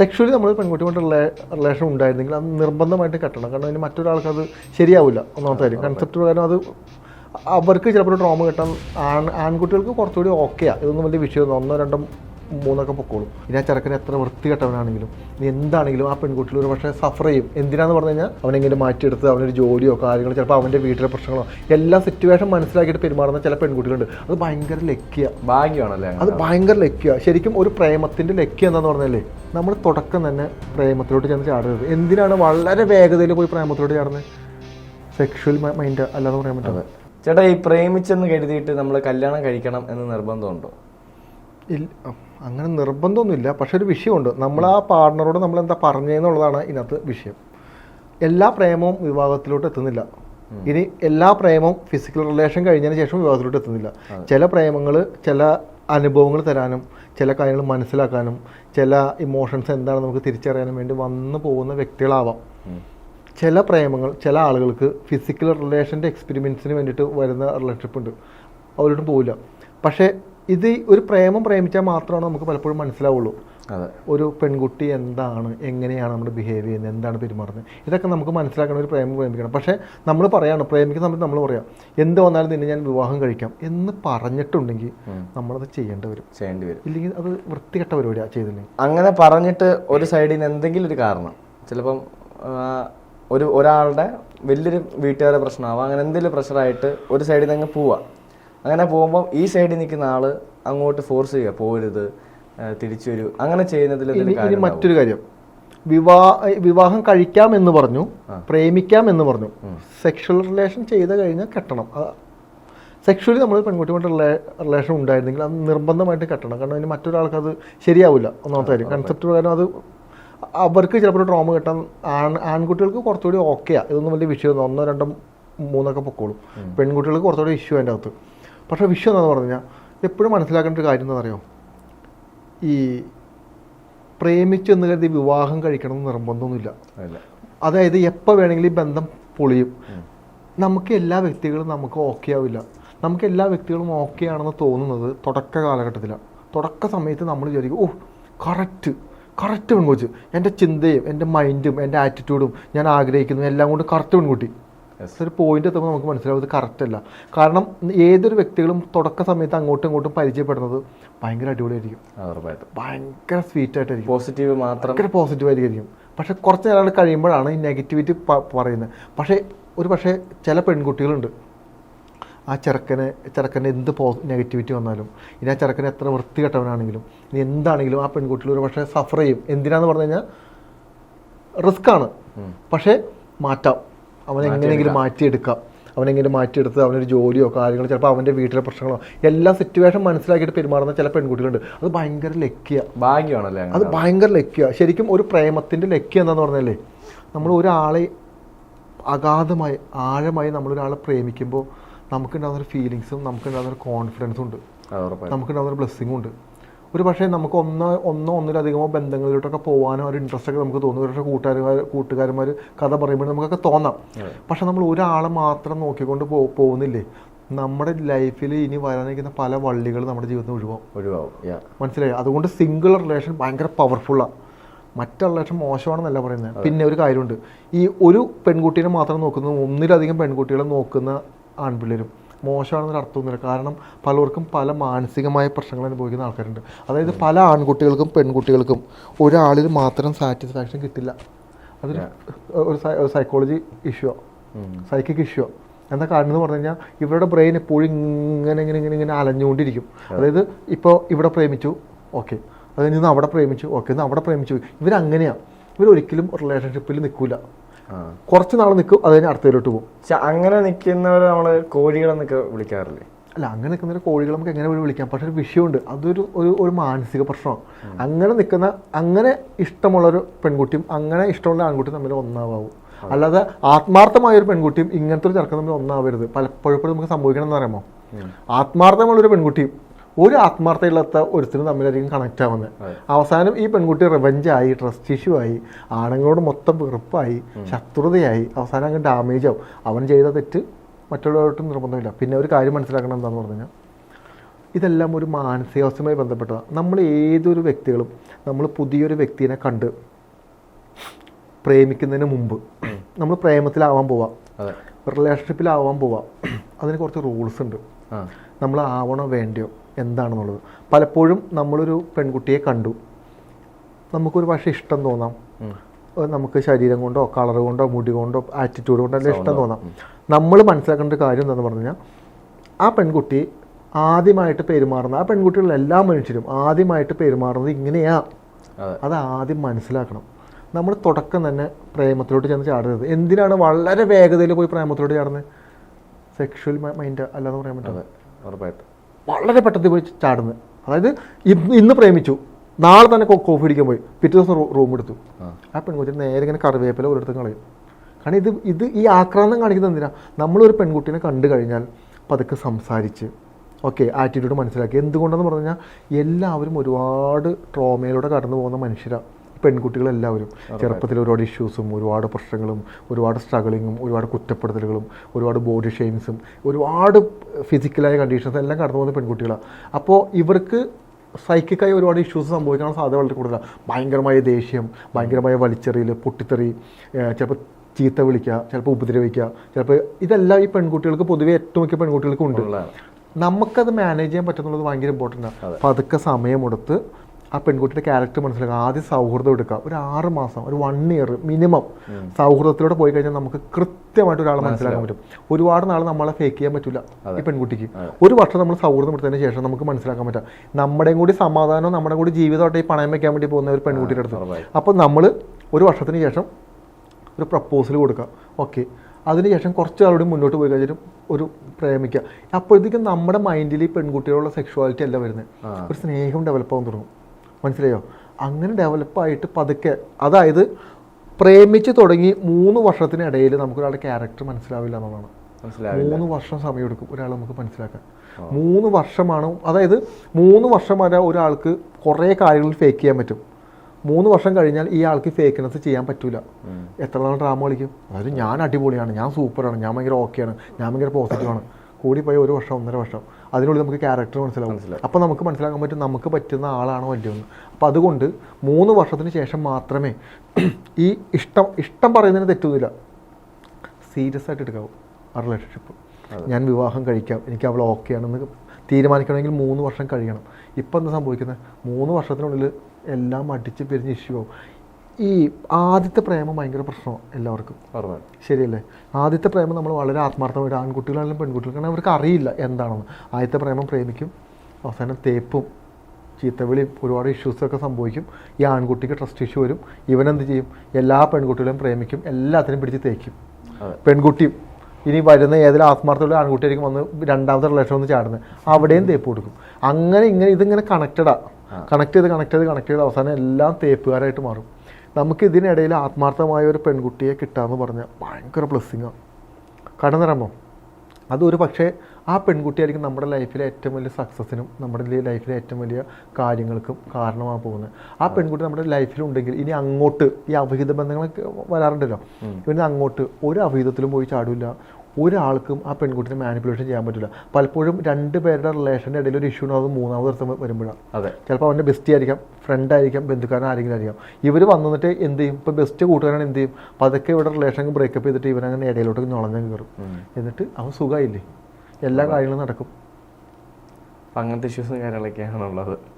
Sexually നമ്മൾ പെൺകുട്ടി പെൺകുട്ടിയുമായിട്ട് relation ഉണ്ടായിരുന്നെങ്കിൽ അത് നിർബന്ധമായിട്ട് കെട്ടണം. കാരണം അതിന് മറ്റൊരാൾക്ക് അത് ശരിയാവില്ല ഒന്നാമത്തെ കാര്യം. കൺസെപ്റ്റ് പ്രകാരം അത് അവർക്ക് ചിലപ്പോൾ ഡ്രോമ കിട്ടാൻ ആൺ ആൺകുട്ടികൾക്ക് കുറച്ചുകൂടി ഓക്കെയാണ് ഇതൊന്നും വലിയ വിഷയമൊന്നും ഒന്നോ രണ്ടോ മൂന്നൊക്കെ പൊക്കോളും. ഇനി ആ ചെറുക്കൻ എത്ര വൃത്തികെട്ടവനാണെങ്കിലും ഇനി എന്താണെങ്കിലും ആ പെൺകുട്ടികൾ ഒരു പക്ഷേ സഫർ ചെയ്യും. എന്തിനാന്ന് പറഞ്ഞു കഴിഞ്ഞാൽ അവനെങ്കിലും മാറ്റിയെടുത്ത് അവനൊരു ജോലിയോ കാര്യങ്ങളോ ചിലപ്പോൾ അവന്റെ വീട്ടിലെ പ്രശ്നങ്ങളോ എല്ലാ സിറ്റുവേഷൻ മനസ്സിലാക്കിയിട്ട് പെരുമാറുന്ന ചില പെൺകുട്ടികളുണ്ട്. അത് ഭയങ്കര ലക്കിയ. ഭാഗ്യമാണല്ലേ? അത് ഭയങ്കര ലക്കിയ. ശരിക്കും ഒരു പ്രേമത്തിന്റെ ലക്കി എന്താന്ന് പറഞ്ഞാലേ നമ്മൾ തുടക്കം തന്നെ പ്രേമത്തിലോട്ട് ചെന്ന് ചാടരുത്. എന്തിനാണ് വളരെ വേഗതയിൽ പോയി പ്രേമത്തിലോട്ട് ചാടുന്നത്? സെക്ഷൽ മൈൻഡ് അല്ലാതെ പറയാൻ പറ്റുന്നത് ചേട്ടാ ഈ പ്രേമിച്ചെന്ന് കരുതിയിട്ട് നമ്മൾ കല്യാണം കഴിക്കണം എന്ന് നിർബന്ധമുണ്ടോ? ഇല്ല. അങ്ങനെ നിർബന്ധമൊന്നുമില്ല. പക്ഷെ ഒരു വിഷയമുണ്ട്. നമ്മൾ ആ പാർട്ണറോട് നമ്മൾ എന്താ പറഞ്ഞതെന്നുള്ളതാണ് ഇതിനകത്ത് വിഷയം. എല്ലാ പ്രേമവും വിവാഹത്തിലോട്ട് എത്തുന്നില്ല. ഇനി എല്ലാ പ്രേമവും ഫിസിക്കൽ റിലേഷൻ കഴിഞ്ഞതിന് ശേഷം വിവാഹത്തിലോട്ട് എത്തുന്നില്ല. ചില പ്രേമങ്ങൾ ചില അനുഭവങ്ങൾ തരാനും ചില കാര്യങ്ങൾ മനസ്സിലാക്കാനും ചില ഇമോഷൻസ് എന്താണെന്ന് നമുക്ക് തിരിച്ചറിയാനും വേണ്ടി വന്നു പോകുന്ന വ്യക്തികളാവാം. ചില പ്രേമങ്ങൾ ചില ആളുകൾക്ക് ഫിസിക്കൽ റിലേഷന്റെ എക്സ്പെരിമെൻസിന് വേണ്ടിയിട്ട് വരുന്ന റിലേഷൻഷിപ്പ് ഉണ്ട്. അവരോട് പോവില്ല. പക്ഷേ ഇത് ഒരു പ്രേമം പ്രേമിച്ചാൽ മാത്രമാണ് നമുക്ക് പലപ്പോഴും മനസ്സിലാവുള്ളൂ. അതെ. ഒരു പെൺകുട്ടി എന്താണ് എങ്ങനെയാണ് നമ്മൾ ബിഹേവ് ചെയ്യുന്നത് എന്താണ് പെരുമാറുന്നത്? ഇതൊക്കെ നമുക്ക് മനസ്സിലാക്കണം ഒരു പ്രേമം പ്രേമിക്കണം. പക്ഷേ നമ്മൾ പറയാണ് പ്രേമിക്കുന്ന സമയത്ത് നമ്മൾ പറയാം എന്ത് വന്നാലും നിന്നെ ഞാൻ വിവാഹം കഴിക്കാം എന്ന് പറഞ്ഞിട്ടുണ്ടെങ്കിൽ നമ്മളത് ചെയ്യേണ്ടി വരും. ചെയ്യേണ്ടി വരും. ഇല്ലെങ്കിൽ അത് വൃത്തികെട്ട പരിപാടിയാണ് ചെയ്തില്ലെങ്കിൽ അങ്ങനെ പറഞ്ഞിട്ട് ഒരു സൈഡിൽ നിന്ന് എന്തെങ്കിലും ഒരു കാരണം ചിലപ്പം ഒരു ഒരാളുടെ വലിയൊരു വീട്ടുകാരുടെ പ്രശ്നമാവാം അങ്ങനെ എന്തെങ്കിലും പ്രഷറായിട്ട് ഒരു സൈഡിൽ നിന്ന് അങ്ങ് പോവാം. അങ്ങനെ പോകുമ്പോൾ ഈ സൈഡിൽ നിൽക്കുന്ന ആൾ അങ്ങോട്ട് ഫോഴ്സ് ചെയ്യുക പോരുത് തിരിച്ചു വരൂ അങ്ങനെ ചെയ്യുന്നതിൽ ഇനി എന്തെങ്കിലും ഇനി കാര്യം മറ്റൊരു കാര്യം. വിവാഹ വിവാഹം കഴിക്കാം എന്ന് പറഞ്ഞു പ്രേമിക്കാം എന്ന് പറഞ്ഞു. സെക്ഷൽ റിലേഷൻ ചെയ്ത് കഴിഞ്ഞാൽ കെട്ടണം. സെക്ഷലി നമ്മൾ പെൺകുട്ടിയുമായിട്ട് റിലേഷൻ ഉണ്ടായിരുന്നെങ്കിൽ അത് നിർബന്ധമായിട്ട് കെട്ടണം. കാരണം അതിന് മറ്റൊരാൾക്ക് അത് ശരിയാവില്ല. ഒന്നാമത്തെ കാര്യം കൺസെപ്റ്റ് പ്രകാരം അത് അവർക്ക് ചിലപ്പോൾ ട്രോമ കിട്ടാൻ ആൺ ആൺകുട്ടികൾക്ക് കുറച്ചുകൂടി ഓക്കെയാണ് ഇതൊന്നും വലിയ വിഷയമൊന്നും ഒന്നോ രണ്ടോ മൂന്നൊക്കെ പൊക്കോളും. പെൺകുട്ടികൾക്ക് കുറച്ചുകൂടി ഇഷ്യൂ അതിന്റെ അകത്ത്. പക്ഷേ വിഷയം എന്താണെന്ന് പറഞ്ഞു കഴിഞ്ഞാൽ എപ്പോഴും മനസ്സിലാക്കേണ്ട ഒരു കാര്യം എന്താ പറയുക ഈ പ്രേമിച്ചെന്ന് കരുതി വിവാഹം കഴിക്കണം എന്ന് നിർബന്ധമൊന്നുമില്ല. അതായത് എപ്പോൾ വേണമെങ്കിലും ഈ ബന്ധം പൊളിയും. നമുക്ക് എല്ലാ വ്യക്തികളും നമുക്ക് ഓക്കെ ആവില്ല. നമുക്ക് എല്ലാ വ്യക്തികളും ഓക്കെ ആണെന്ന് തോന്നുന്നത് തുടക്ക കാലഘട്ടത്തിലാണ് തുടക്ക സമയത്ത് നമ്മൾ വിചാരിക്കും ഓ കറക്റ്റ് കറക്റ്റ് പെൺകൊച്ച്. എന്റെ ചിന്തയും എന്റെ മൈൻഡും എന്റെ ആറ്റിറ്റ്യൂഡും ഞാൻ ആഗ്രഹിക്കുന്നതും എല്ലാം കൊണ്ട് കറക്റ്റ് പെൺകുട്ടി. ഒരു പോയിന്റ് എത്തുമ്പോൾ നമുക്ക് മനസ്സിലാവും ഇത് കറക്റ്റ് അല്ല. കാരണം ഏതൊരു വ്യക്തികളും തുടക്ക സമയത്ത് അങ്ങോട്ടും ഇങ്ങോട്ടും പരിചയപ്പെടുന്നത് ഭയങ്കര അടിപൊളിയായിരിക്കും. ഭയങ്കര സ്വീറ്റ് ആയിട്ടായിരിക്കും. പോസിറ്റീവ് മാത്രം. ഭയങ്കര പോസിറ്റീവ് ആയിരിക്കും. പക്ഷെ കുറച്ച് നേരം കഴിയുമ്പോഴാണ് ഈ നെഗറ്റിവിറ്റി പറയുന്നത്. പക്ഷേ ഒരു പക്ഷേ ചില പെൺകുട്ടികളുണ്ട്. ആ ചെറുക്കന് ചെറുക്കന്റെ എന്ത് പോ നെഗറ്റിവിറ്റി വന്നാലും ഇനി ആ ചെറുക്കന് എത്ര വൃത്തികെട്ടവനാണെങ്കിലും ഇനി എന്താണെങ്കിലും ആ പെൺകുട്ടികൾ ഒരു പക്ഷേ സഫർ ചെയ്യും. എന്തിനാന്ന് പറഞ്ഞു കഴിഞ്ഞാൽ റിസ്ക് ആണ്. പക്ഷേ മാറ്റാം. അവൻ എങ്ങനെയെങ്കിലും മാറ്റിയെടുക്കാം. അവനെങ്ങനെ മാറ്റിയെടുത്ത് അവനൊരു ജോലിയോ കാര്യങ്ങളോ ചിലപ്പോൾ അവന്റെ വീട്ടിലെ പ്രശ്നങ്ങളോ എല്ലാ സിറ്റുവേഷൻ മനസ്സിലാക്കിയിട്ട് പെരുമാറുന്ന ചില പെൺകുട്ടികളുണ്ട്. അത് ഭയങ്കര ലക്കിയ. ഭാഗ്യമാണല്ലേ അത് ഭയങ്കര ലക്കിയ. ശരിക്കും ഒരു പ്രേമത്തിന്റെ ലക്കിയ എന്താന്ന് പറഞ്ഞാലേ നമ്മൾ ഒരാളെ അഗാധമായി ആഴമായി നമ്മളൊരാളെ പ്രേമിക്കുമ്പോൾ നമുക്കുണ്ടാകുന്ന ഒരു ഫീലിങ്സും നമുക്കുണ്ടാകുന്ന ഒരു കോൺഫിഡൻസും ഉണ്ട്. നമുക്കുണ്ടാകുന്ന ഒരു ബ്ലെസ്സിങ്ങും ഉണ്ട്. ഒരു പക്ഷേ നമുക്ക് ഒന്നോ ഒന്നോ ഒന്നിലധികമോ ബന്ധങ്ങളിലോട്ടൊക്കെ പോകാനോ ഒരു ഇൻട്രസ്റ്റ് ഒക്കെ നമുക്ക് തോന്നും. ഒരു പക്ഷേ കൂട്ടുകാർ കൂട്ടുകാരന്മാർ കഥ പറയുമ്പോൾ നമുക്കൊക്കെ തോന്നാം. പക്ഷെ നമ്മൾ ഒരാളെ മാത്രം നോക്കിക്കൊണ്ട് പോ പോകുന്നില്ലേ? നമ്മുടെ ലൈഫിൽ ഇനി വരാനിരിക്കുന്ന പല വള്ളികൾ നമ്മുടെ ജീവിതത്തിൽ ഒഴിവാകും ഒഴിവാകും മനസ്സിലായി? അതുകൊണ്ട് സിംഗിൾ റിലേഷൻ ഭയങ്കര പവർഫുള്ളാണ് മറ്റുള്ള റിലേഷൻ മോശമാണെന്നല്ല പറയുന്നത്. പിന്നെ ഒരു കാര്യമുണ്ട്. ഈ ഒരു പെൺകുട്ടീനെ മാത്രം നോക്കുന്ന ഒന്നിലധികം പെൺകുട്ടികളെ നോക്കുന്ന ആൺപിള്ളേരും മോശമാണെന്നൊരു അർത്ഥമൊന്നുമില്ല. കാരണം പലർക്കും പല മാനസികമായ പ്രശ്നങ്ങൾ അനുഭവിക്കുന്ന ആൾക്കാരുണ്ട്. അതായത് പല ആൺകുട്ടികൾക്കും പെൺകുട്ടികൾക്കും ഒരാളിൽ മാത്രം സാറ്റിസ്ഫാക്ഷൻ കിട്ടില്ല. അതൊരു ഒരു സൈക്കോളജി ഇഷ്യൂ സൈക്കിക് ഇഷ്യൂ എന്താ കാരണം എന്ന് പറഞ്ഞു കഴിഞ്ഞാൽ ഇവരുടെ ബ്രെയിൻ എപ്പോഴും ഇങ്ങനെ ഇങ്ങനെ ഇങ്ങനെ ഇങ്ങനെ അലഞ്ഞുകൊണ്ടിരിക്കും. അതായത് ഇപ്പോൾ ഇവിടെ പ്രേമിച്ചു ഓക്കെ അത് നിന്ന് അവിടെ പ്രേമിച്ചു ഓക്കെ നിന്ന് അവിടെ പ്രേമിച്ചു ഇവരങ്ങനെയാണ് ഇവരൊരിക്കലും റിലേഷൻഷിപ്പിൽ നിൽക്കില്ല കുറച്ച് നാൾ നിൽക്കും അത് കഴിഞ്ഞ് അടുത്തതിലോട്ട് പോകും പക്ഷെ അങ്ങനെ നിൽക്കുന്നവരെ നമ്മൾ കോഴികളെന്നൊക്കെ വിളിക്കാറില്ലേ? അല്ല അങ്ങനെ നിൽക്കുന്നവരെ കോഴികൾ നമുക്ക് എങ്ങനെ വേണ്ടി വിളിക്കാം? പക്ഷെ ഒരു വിഷയമുണ്ട്. അതൊരു ഒരു ഒരു മാനസിക പ്രശ്നമാണ്. അങ്ങനെ നിൽക്കുന്ന അങ്ങനെ ഇഷ്ടമുള്ളൊരു പെൺകുട്ടിയും അങ്ങനെ ഇഷ്ടമുള്ള ആൺകുട്ടിയും തമ്മിൽ ഒന്നാവാവും. അല്ലാതെ ആത്മാർത്ഥമായ ഒരു പെൺകുട്ടിയും ഇങ്ങനത്തെ ഒരു ചെറുക്കം തമ്മിൽ ഒന്നാവരുത്. പലപ്പോഴും നമുക്ക് സംഭവിക്കണം എന്ന് പറയുമ്പോൾ ആത്മാർത്ഥമുള്ളൊരു പെൺകുട്ടിയും ഒരു ആത്മാർത്ഥയില്ലാത്ത ഒരുത്തിനും തമ്മിലായിരിക്കും കണക്ട് ആവുന്നത്. അവസാനം ഈ പെൺകുട്ടി റിവഞ്ചായി ട്രസ്റ്റ് ഇഷ്യൂ ആയി ആണുങ്ങളോട് മൊത്തം വെറുപ്പായി ശത്രുതയായി അവസാനം അങ്ങ് ഡാമേജ് ആവും. അവൻ ചെയ്ത തെറ്റ് മറ്റുള്ളവരോട്ടും നിർബന്ധമില്ല. പിന്നെ ഒരു കാര്യം മനസ്സിലാക്കണം എന്താണെന്ന് പറഞ്ഞു കഴിഞ്ഞാൽ ഇതെല്ലാം ഒരു മാനസികാവസ്ഥയുമായി ബന്ധപ്പെട്ടതാണ് നമ്മൾ ഏതൊരു വ്യക്തികളും നമ്മൾ പുതിയൊരു വ്യക്തിനെ കണ്ട് പ്രേമിക്കുന്നതിന് മുമ്പ് നമ്മൾ പ്രേമത്തിലാവാൻ പോവാം. റിലേഷൻഷിപ്പിലാവാൻ പോവാം. അതിന് കുറച്ച് റൂൾസ് ഉണ്ട്. നമ്മൾ ആവണോ വേണ്ടയോ? എന്താണെന്നുള്ളത്. പലപ്പോഴും നമ്മളൊരു പെൺകുട്ടിയെ കണ്ടു. നമുക്കൊരു പക്ഷേ ഇഷ്ടം തോന്നാം. നമുക്ക് ശരീരം കൊണ്ടോ കളർ കൊണ്ടോ മുടി കൊണ്ടോ ആറ്റിറ്റ്യൂഡ് കൊണ്ടോ എല്ലാം ഇഷ്ടം തോന്നാം. നമ്മൾ മനസ്സിലാക്കേണ്ട ഒരു കാര്യം എന്താണെന്ന് പറഞ്ഞു കഴിഞ്ഞാൽ ആ പെൺകുട്ടി ആദ്യമായിട്ട് പെരുമാറുന്ന ആ പെൺകുട്ടികളുടെ എല്ലാ മനുഷ്യരും ആദ്യമായിട്ട് പെരുമാറുന്നത് ഇങ്ങനെയാ. അതെ. ആദ്യം മനസ്സിലാക്കണം. നമ്മൾ തുടക്കം തന്നെ പ്രേമത്തിലോട്ട് ചെന്ന് ചാടരുത്. എന്തിനാണ് വളരെ വേഗതയിൽ പോയി പ്രേമത്തിലോട്ട് ചാടുന്നത്? സെക്ഷൽ മൈൻഡ് അല്ലാന്ന് പറയാൻ പറ്റുന്നത് ഉറപ്പായിട്ടും. വളരെ പെട്ടെന്ന് പോയി ചാടുന്നത് അതായത് ഇന്ന് ഇന്ന് പ്രേമിച്ചു. നാളെ തന്നെ കോഫി അടിക്കാൻ പോയി. പിറ്റേ ദിവസം റൂം എടുത്തു. ആ. ആ പെൺകുട്ടി നേരെ ഇങ്ങനെ കറിവേപ്പില ഒരിടത്തും കളയും. കാരണം ഇത് ഇത് ഈ ആക്രാന്തം കാണിക്കുന്നത് എന്തിനാ? നമ്മളൊരു പെൺകുട്ടീനെ കണ്ടു കഴിഞ്ഞാൽ പതുക്കെ സംസാരിച്ച് ഓക്കെ ആറ്റിറ്റ്യൂഡ് മനസ്സിലാക്കി. എന്തുകൊണ്ടെന്ന് പറഞ്ഞു കഴിഞ്ഞാൽ എല്ലാവരും ഒരുപാട് ട്രോമയിലൂടെ കടന്നു പോകുന്ന മനുഷ്യരാണ് പെൺകുട്ടികളെല്ലാവരും ചെറുപ്പത്തിൽ ഒരുപാട് ഇഷ്യൂസും ഒരുപാട് പ്രശ്നങ്ങളും ഒരുപാട് സ്ട്രഗിളിങ്ങും ഒരുപാട് കുറ്റപ്പെടുത്തലുകളും ഒരുപാട് ബോഡി ഷെയിംസും ഒരുപാട് ഫിസിക്കലായ കണ്ടീഷൻസ് എല്ലാം കടന്നു പോകുന്ന പെൺകുട്ടികളാണ് അപ്പോൾ ഇവർക്ക് സൈക്കിക്കായി ഒരുപാട് ഇഷ്യൂസ് സംഭവിക്കാനുള്ള സാധ്യത വളരെ കൂടുതലാണ് ഭയങ്കരമായ ദേഷ്യം ഭയങ്കരമായ വലിച്ചെറിയൽ പൊട്ടിത്തെറി ചിലപ്പോൾ ചീത്ത വിളിക്കുക ചിലപ്പോൾ ഉപദ്രവിക്കുക ചിലപ്പോൾ ഇതെല്ലാം ഈ പെൺകുട്ടികൾക്ക് പൊതുവെ ഏറ്റവും മിക്ക പെൺകുട്ടികൾക്ക് ഉണ്ട്. നമുക്കത് മാനേജ് ചെയ്യാൻ പറ്റുന്നുള്ളത് ഭയങ്കര ഇമ്പോർട്ടന്റ് ആണ് അപ്പോൾ അതൊക്കെ സമയമെടുത്ത് ആ പെൺകുട്ടിയുടെ ക്യാരക്ടർ മനസ്സിലാക്കുക. ആദ്യം സൗഹൃദം എടുക്കുക. ഒരു ആറ് മാസം ഒരു വൺ ഇയർ മിനിമം സൗഹൃദത്തിലൂടെ പോയി കഴിഞ്ഞാൽ നമുക്ക് കൃത്യമായിട്ട് ഒരാളെ മനസ്സിലാക്കാൻ പറ്റും. ഒരുപാട് നാൾ നമ്മളെ ഫേക്ക് ചെയ്യാൻ പറ്റില്ല ഈ പെൺകുട്ടിക്ക്. ഒരു വർഷം നമ്മൾ സൗഹൃദം എടുത്തതിന് ശേഷം നമുക്ക് മനസ്സിലാക്കാൻ പറ്റാം. നമ്മുടെയും കൂടി സമാധാനം നമ്മുടെ കൂടി ജീവിതമായിട്ട് ഈ പണയം വെക്കാൻ വേണ്ടി പോകുന്ന ഒരു പെൺകുട്ടിയുടെ അടുത്ത്. അപ്പോൾ നമ്മൾ ഒരു വർഷത്തിന് ശേഷം ഒരു പ്രപ്പോസൽ കൊടുക്കുക. ഓക്കെ അതിനുശേഷം കുറച്ച് ആളോട് മുന്നോട്ട് പോയി കഴിഞ്ഞിട്ടും ഒരു പ്രേമിക്കുക. അപ്പോഴത്തേക്കും നമ്മുടെ മൈൻഡിൽ ഈ പെൺകുട്ടികളുള്ള സെക്ഷുവാലിറ്റി അല്ല വരുന്നത്. ഒരു സ്നേഹം ഡെവലപ്പ് ആവാൻ തുടങ്ങും. മനസ്സിലായോ? അങ്ങനെ ഡെവലപ്പായിട്ട് പതുക്കെ അതായത് പ്രേമിച്ച് തുടങ്ങി മൂന്ന് വർഷത്തിനിടയിൽ നമുക്കൊരാളുടെ ക്യാരക്ടർ മനസ്സിലാവില്ല എന്നുള്ളതാണ്. മനസ്സിലാവില്ല. മൂന്ന് വർഷം സമയമെടുക്കും ഒരാൾ നമുക്ക് മനസ്സിലാക്കാൻ. മൂന്ന് വർഷമാണ് അതായത് മൂന്ന് വർഷം വരെ ഒരാൾക്ക് കുറേ കാര്യങ്ങൾ ഫേക്ക് ചെയ്യാൻ പറ്റും. മൂന്ന് വർഷം കഴിഞ്ഞാൽ ഈ ആൾക്ക് ഫേക്ക്നെസ് ചെയ്യാൻ പറ്റൂല. എത്ര നാൾ ഡ്രാമ കളിക്കും അതായത് ഞാൻ അടിപൊളിയാണ് ഞാൻ സൂപ്പറാണ് ഞാൻ ഭയങ്കര ഓക്കെയാണ് ഞാൻ ഭയങ്കര പോസിറ്റീവാണ് കൂടി പോയ ഒരു വർഷം ഒന്നര വർഷം. അതിനുള്ളിൽ നമുക്ക് ക്യാരക്ടർ മനസ്സിലാവും. അപ്പോൾ നമുക്ക് മനസ്സിലാക്കാൻ പറ്റും നമുക്ക് പറ്റുന്ന ആളാണോ വലിയൊന്ന്. അപ്പോൾ അതുകൊണ്ട് മൂന്ന് വർഷത്തിന് ശേഷം മാത്രമേ ഈ ഇഷ്ടം ഇഷ്ടം പറയുന്നതിന് തെറ്റൊന്നുമില്ല. സീരിയസ് ആയിട്ട് എടുക്കാവൂ. ആ റിലേഷൻഷിപ്പ് ഞാൻ വിവാഹം കഴിക്കാം. എനിക്ക് അവൾ ഓക്കെ ആണെന്ന് തീരുമാനിക്കണമെങ്കിൽ മൂന്ന് വർഷം കഴിയണം. ഇപ്പം എന്താ സംഭവിക്കുന്നത് മൂന്ന് വർഷത്തിനുള്ളിൽ എല്ലാം അടിച്ച് പിരിഞ്ഞ് ഇഷ്യൂ ആവും. ഈ ആദ്യത്തെ പ്രേമം ഭയങ്കര പ്രശ്നമാണ് എല്ലാവർക്കും. ശരിയല്ലേ? ആദ്യത്തെ പ്രേമം നമ്മൾ വളരെ ആത്മാർത്ഥമായിട്ട് ആൺകുട്ടികളാണെങ്കിലും പെൺകുട്ടികൾ കാരണം അവർക്ക് അറിയില്ല എന്താണെന്ന്. ആദ്യത്തെ പ്രേമം പ്രേമിക്കും അവസാനം തേപ്പും ചീത്തവിളിയും ഒരുപാട് ഇഷ്യൂസൊക്കെ സംഭവിക്കും. ഈ ആൺകുട്ടിക്ക് ട്രസ്റ്റ് ഇഷ്യൂ വരും. ഇവനെന്ത് ചെയ്യും? എല്ലാ പെൺകുട്ടികളെയും പ്രേമിക്കും എല്ലാത്തിനും പിടിച്ച് തേക്കും. പെൺകുട്ടിയും ഇനി വരുന്ന ഏതെങ്കിലും ആത്മാർത്ഥമുള്ള ആൺകുട്ടിയായിരിക്കും വന്ന് രണ്ടാമത്തെ റിലേഷൻ ഒന്ന് ചാടുന്നത്. അവിടെയും തേപ്പ് കൊടുക്കും. അങ്ങനെ ഇങ്ങനെ ഇതിങ്ങനെ കണക്റ്റഡാണ് കണക്ട് ചെയ്ത് കണക്ട് ചെയ്ത് കണക്ട് ചെയ്ത് അവസാനം എല്ലാം തേപ്പുകാരായിട്ട് മാറും. നമുക്ക് ഇതിനിടയിൽ ആത്മാർത്ഥമായ ഒരു പെൺകുട്ടിയെ കിട്ടാമെന്ന് പറഞ്ഞാൽ ഭയങ്കര ബ്ലെസ്സിങ്ങാണ് കാരണം തരാമോ അതൊരു പക്ഷേ ആ പെൺകുട്ടിയായിരിക്കും നമ്മുടെ ലൈഫിലെ ഏറ്റവും വലിയ സക്സസ്സിനും നമ്മുടെ ലൈഫിലെ ഏറ്റവും വലിയ കാര്യങ്ങൾക്കും കാരണമാണ് പോകുന്നത്. ആ പെൺകുട്ടി നമ്മുടെ ലൈഫിലുണ്ടെങ്കിൽ ഇനി അങ്ങോട്ട് ഈ അവിഹിത ബന്ധങ്ങളൊക്കെ വരാറുണ്ടല്ലോ. ഇവന് അങ്ങോട്ട് ഒരു അവിഹിതത്തിലും പോയി ചാടില്ല ഒരാൾക്കും ആ പെൺകുട്ടിനെ മാനിപ്പുലേഷൻ ചെയ്യാൻ പറ്റില്ല. പലപ്പോഴും രണ്ട് പേരുടെ റിലേഷന്റെ ഇടയിൽ ഒരു ഇഷ്യൂ ഉണ്ടാകുന്നത് മൂന്നാമത് ദിവസം വരുമ്പോഴാണ്. അതെ. ചിലപ്പോൾ അവന്റെ ബെസ്റ്റ് ആയിരിക്കാം ഫ്രണ്ട് ആയിരിക്കാം ബന്ധുക്കാരൻ ആരെങ്കിലും ആയിരിക്കാം. ഇവർ വന്നിട്ട് എന്ത് ചെയ്യും? ഇപ്പോൾ ബെസ്റ്റ് കൂട്ടുകാരാണ് എന്ത് ചെയ്യും? പതുക്കെ ഇവിടെ റിലേഷൻ ബ്രേക്കപ്പ് ചെയ്തിട്ട് ഇവനങ്ങനെ ഇടയിലോട്ട് നുളഞ്ഞു കയറും. എന്നിട്ട് അവൻ സുഖമായില്ലേ? എല്ലാ കാര്യങ്ങളും നടക്കും. അങ്ങനത്തെ ഇഷ്യൂസും കാര്യങ്ങളൊക്കെയാണ് ഉള്ളത്